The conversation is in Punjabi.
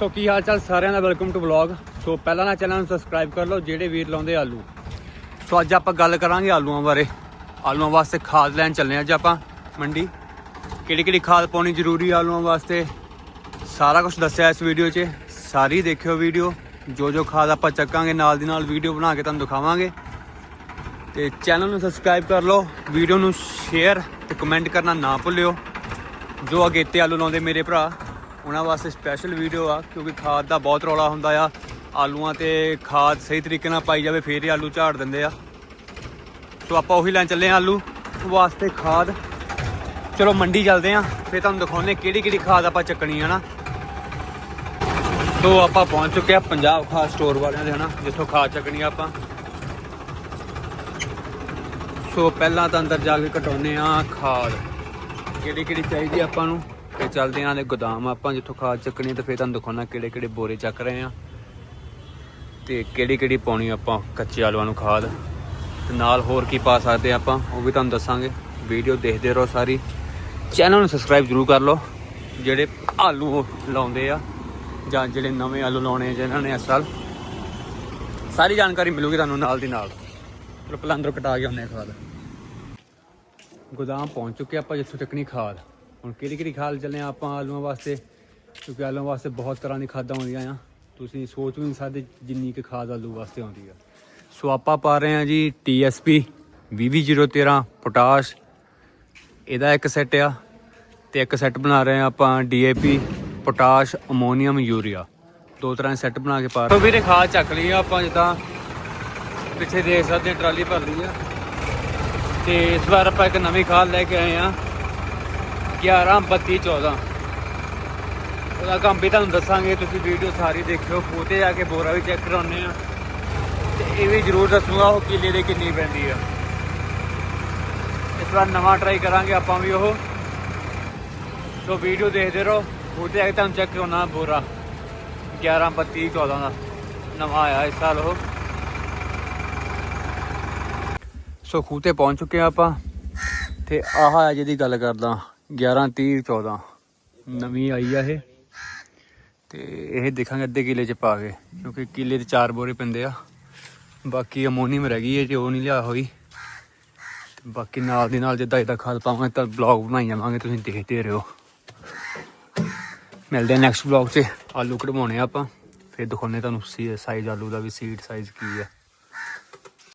ਸੋ ਕੀ ਹਾਲ ਚਾਲ ਸਾਰਿਆਂ ਦਾ? ਵੈਲਕਮ ਟੂ ਵਲੌਗ ਸੋ ਪਹਿਲਾਂ ਨਾ ਚੈਨਲ ਨੂੰ ਸਬਸਕ੍ਰਾਈਬ ਕਰ ਲਓ, ਜਿਹੜੇ ਵੀਰ ਲਾਉਂਦੇ ਆਲੂ। ਸੋ ਅੱਜ ਆਪਾਂ ਗੱਲ ਕਰਾਂਗੇ ਆਲੂਆਂ ਬਾਰੇ। ਆਲੂਆਂ ਵਾਸਤੇ ਖਾਦ ਲੈਣ ਚੱਲੇ ਅੱਜ ਆਪਾਂ, ਮੰਡੀ। ਕਿਹੜੀ ਕਿਹੜੀ ਖਾਦ ਪਾਉਣੀ ਜ਼ਰੂਰੀ ਆਲੂਆਂ ਵਾਸਤੇ? ਸਾਰਾ ਕੁਝ ਦੱਸਿਆ ਇਸ ਵੀਡੀਓ 'ਚ। ਸਾਰੀ ਦੇਖਿਓ ਵੀਡੀਓ ਜੋ ਜੋ ਖਾਦ ਆਪਾਂ ਚੱਕਾਂਗੇ, ਨਾਲ ਦੀ ਨਾਲ ਵੀਡੀਓ ਬਣਾ ਕੇ ਤੁਹਾਨੂੰ ਦਿਖਾਵਾਂਗੇ। ਤੇ ਚੈਨਲ ਨੂੰ ਸਬਸਕ੍ਰਾਈਬ ਕਰ ਲਓ ਵੀਡੀਓ ਨੂੰ ਸ਼ੇਅਰ ਤੇ ਕਮੈਂਟ ਕਰਨਾ ਨਾ ਭੁੱਲਿਓ। ਜੋ ਅਗੇਤੇ ਆਲੂ ਲਾਉਂਦੇ ਮੇਰੇ ਭਰਾ ਉਹਨਾਂ ਵਾਸਤੇ ਸਪੈਸ਼ਲ ਵੀਡੀਓ ਆ, ਕਿਉਂਕਿ ਖਾਦ ਦਾ ਬਹੁਤ ਰੌਲਾ ਹੁੰਦਾ ਆ। ਆਲੂਆਂ ਤੇ ਖਾਦ ਸਹੀ ਤਰੀਕੇ ਨਾਲ ਪਾਈ ਜਾਵੇ, ਫੇਰ ਹੀ ਆਲੂ ਝਾੜ ਦਿੰਦੇ ਆ। ਸੋ ਆਪਾਂ ਉਹੀ ਲੈਣ ਚੱਲੇ ਆ ਆਲੂ ਵਾਸਤੇ ਖਾਦ। ਚਲੋ ਮੰਡੀ ਚੱਲਦੇ ਆ, ਫੇਰ ਤੁਹਾਨੂੰ ਦਿਖਾਉਂਦੇ ਕਿਹੜੀ ਕਿਹੜੀ ਖਾਦ ਆਪਾਂ ਚੱਕਣੀ ਆ ਨਾ। ਸੋ ਆਪਾਂ ਪਹੁੰਚ ਚੁੱਕੇ ਆ ਪੰਜਾਬ ਖਾਦ ਸਟੋਰ ਵਾਲਿਆਂ ਦੇ, ਹਨਾ, ਜਿੱਥੋਂ ਖਾਦ ਚੱਕਣੀ ਆ ਆਪਾਂ। ਸੋ ਪਹਿਲਾਂ ਤਾਂ ਅੰਦਰ ਜਾ ਕੇ ਕਟਾਉਨੇ ਆ ਖਾਦ। ਕਿਹੜੀ ਕਿਹੜੀ ਚਾਹੀਦੀ ਆਪਾਂ ਨੂੰ? ਤੇ ਚੱਲਦੇ ਆਂ ਦੇ ਗੋਦਾਮ ਆਪਾਂ ਜਿੱਥੋਂ ਖਾਦ ਚੱਕਣੀ ਤੇ ਫੇਰ ਤੁਹਾਨੂੰ ਦਿਖਾਉਣਾ ਕਿਹੜੇ ਕਿਹੜੇ ਬੋਰੇ ਚੱਕ ਰਹੇ ਆ। ਤੇ ਕਿਹੜੀ ਕਿਹੜੀ ਪਾਉਣੀ ਆਪਾਂ ਕੱਚੇ ਆਲੂਆਂ ਨੂੰ ਖਾਦ। ਤੇ ਨਾਲ ਹੋਰ ਕੀ ਪਾ ਸਕਦੇ ਆ ਆਪਾਂ, ਉਹ ਵੀ ਤੁਹਾਨੂੰ ਦੱਸਾਂਗੇ। ਵੀਡੀਓ ਦੇਖਦੇ ਰਹੋ ਸਾਰੀ। ਚੈਨਲ ਨੂੰ ਸਬਸਕ੍ਰਾਈਬ ਜ਼ਰੂਰ ਕਰ ਲਓ। ਜਿਹੜੇ ਆਲੂ ਲਾਉਂਦੇ ਆ, ਜਾਂ ਜਿਹੜੇ ਨਵੇਂ ਆਲੂ ਲਾਉਣੇ ਆ, ਜਿਨ੍ਹਾਂ ਨੇ ਇਸ ਸਾਲ। ਸਾਰੀ ਜਾਣਕਾਰੀ ਮਿਲੂਗੀ ਤੁਹਾਨੂੰ ਨਾਲ ਦੀ ਨਾਲ। ਚਲੋ ਪਹਿਲਾਂ ਅੰਦਰ ਕਟਾ ਕੇ ਆਉਂਦੇ ਆ ਖਾਦ। ਗੋਦਾਮ ਪਹੁੰਚ ਚੁੱਕੇ ਆਪਾਂ ਜਿੱਥੋਂ ਚੱਕਣੀ ਖਾਦ। ਹੁਣ ਕਿਹੜੀ ਕਿਹੜੀ ਖਾਦ ਚੱਲੇ ਆ ਆਪਾਂ ਆਲੂਆਂ ਵਾਸਤੇ? ਕਿਉਂਕਿ ਆਲੂਆਂ ਵਾਸਤੇ ਬਹੁਤ ਤਰ੍ਹਾਂ ਦੀ ਖਾਦਾਂ ਆਉਂਦੀਆਂ ਆ। ਤੁਸੀਂ ਸੋਚ ਵੀ ਨਹੀਂ ਸਕਦੇ ਜਿੰਨੀ ਕੁ ਖਾਦ ਆਲੂ ਵਾਸਤੇ ਆਉਂਦੀ ਆ। ਸੋ ਆਪਾਂ ਪਾ ਰਹੇ ਆ ਜੀ TSP 20013 ਪੋਟਾਸ਼। ਇਹਦਾ ਇੱਕ ਸੈੱਟ ਆ ਤੇ ਇੱਕ ਸੈੱਟ ਬਣਾ ਰਹੇ ਆ ਆਪਾਂ DAP ਪੋਟਾਸ਼ ਅਮੋਨੀਅਮ ਯੂਰੀਆ। ਦੋ ਤਰ੍ਹਾਂ ਦੇ ਸੈੱਟ ਬਣਾ ਕੇ ਪਾ ਰਹੇ ਵੀਰੇ, ਖਾਦ ਚੱਕ ਲਈ ਆ ਆਪਾਂ ਜਿੱਦਾਂ ਪਿੱਛੇ ਦੇਖ ਸਕਦੇ ਹਾਂ ਟਰਾਲੀ ਭਰ ਲਈ ਆ। ਤੇ ਇਸ ਵਾਰ ਆਪਾਂ ਇੱਕ ਨਵੀਂ ਖਾਦ ਲੈ ਕੇ ਆਏ ਆ। 11 32 14 ਉਹਦਾ ਕੰਮ ਵੀ ਤੁਹਾਨੂੰ ਦੱਸਾਂਗੇ, ਤੁਸੀਂ ਵੀਡੀਓ ਸਾਰੀ ਦੇਖਿਓ ਖੂਤੇ ਜਾ ਕੇ ਬੋਰਾ ਵੀ ਚੈੱਕ ਕਰਾਉਨੇ ਆ। ਤੇ ਇਹ ਵੀ ਜ਼ਰੂਰ ਦੱਸੂਗਾ ਉਹ ਕਿੱਲੇ ਦੇ ਕਿੰਨੀ ਪੈਂਦੀ ਆ। ਇਸ ਵਾਰ ਨਵਾਂ ਟਰਾਈ ਕਰਾਂਗੇ ਆਪਾਂ ਵੀ ਉਹ। ਸੋ ਵੀਡੀਓ ਦੇਖਦੇ ਰਹੋ ਖੂਤੇ ਜਾ ਕੇ ਤੁਹਾਨੂੰ ਚੈੱਕ ਕਰਾਉਣਾ ਬੋਰਾ। 11 32 14 ਦਾ ਨਵਾਂ ਆਇਆ ਇਸ ਸਾਲ ਉਹ। ਸੋ ਖੂਹ ਤੇ ਪਹੁੰਚ ਚੁੱਕੇ ਆ ਆਪਾਂ। ਤੇ ਆਹ ਆ ਜਿਹਦੀ ਗੱਲ ਕਰਦਾ। 11 30 14 ਨਵੀਂ ਆਈ ਆ ਇਹ। ਤੇ ਇਹ ਦੇਖਾਂਗੇ ਅੱਧੇ ਕਿਲੇ ਚ ਪਾ ਕੇ, ਕਿਉਂਕਿ ਕਿਲੇ ਦੇ ਚਾਰ ਬੋਰੇ ਪੈਂਦੇ ਆ। ਬਾਕੀ ਅਮੋਨੀਅਮ ਰਹਿ ਗਈ ਹੈ ਜੇ ਉਹ ਨਹੀਂ ਲਿਆ ਹੋਈ। ਤੇ ਬਾਕੀ ਨਾਲ ਦੀ ਨਾਲ ਜਿੱਦਾਂ ਜਿੱਦਾਂ ਖਾਦ ਪਾਵਾਂਗੇ, ਤਾਂ ਬਲੌਗ ਬਣਾਈ ਜਾਵਾਂਗੇ, ਤੁਸੀਂ ਦੇਖਦੇ ਰਹੋ। ਮਿਲਦੇ ਆ ਨੈਕਸਟ ਬਲੌਗ 'ਚ। ਆਲੂ ਕਢਵਾਉਣੇ ਆ ਆਪਾਂ। ਫਿਰ ਦਿਖਾਉਣੇ ਤੁਹਾਨੂੰ ਸਾਈਜ਼ ਆਲੂ ਦਾ ਵੀ ਸੀਡ ਸਾਈਜ਼ ਕੀ ਹੈ